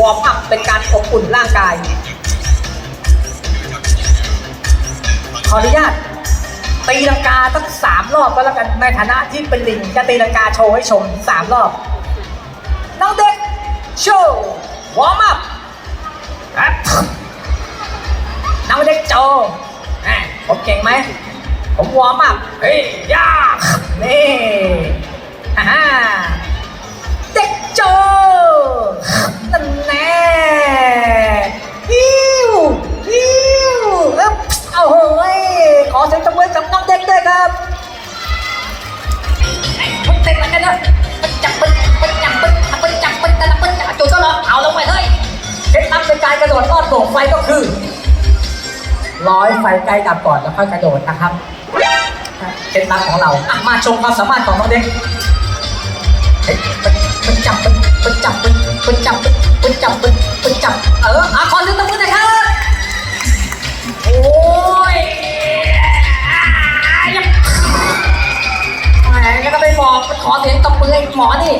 วอร์มอัพเป็นการอบอุ่นร่างกาย ขออนุญาตตีลังกาสักสามรอบก็แล้วกันในฐานะที่เป็นลิงจะตีลังกาโชว์ให้ชมสามรอบน้องเด็กโชว์วอร์มอัพน้องเด็กโจผมเก่งไหมผมวอร์มอัพเฮ้ยยา ดดลอดโป่งไฟก็คือ ร้อยไฟใกล้ดับก่อนแล้วค่อยกระโดดนะครับเคล็ดลับของเราอะมาชมความสามารถของน้องเด็กมันมันจับมันมันจับมันมันจับมันมันจับมันมันจับ เอออะขอเสียงตบมือหน่อยครับ โอ้ยอ่ยังแหมก็ต้องไปบอกขอเสียงตบมือให้หมอนี่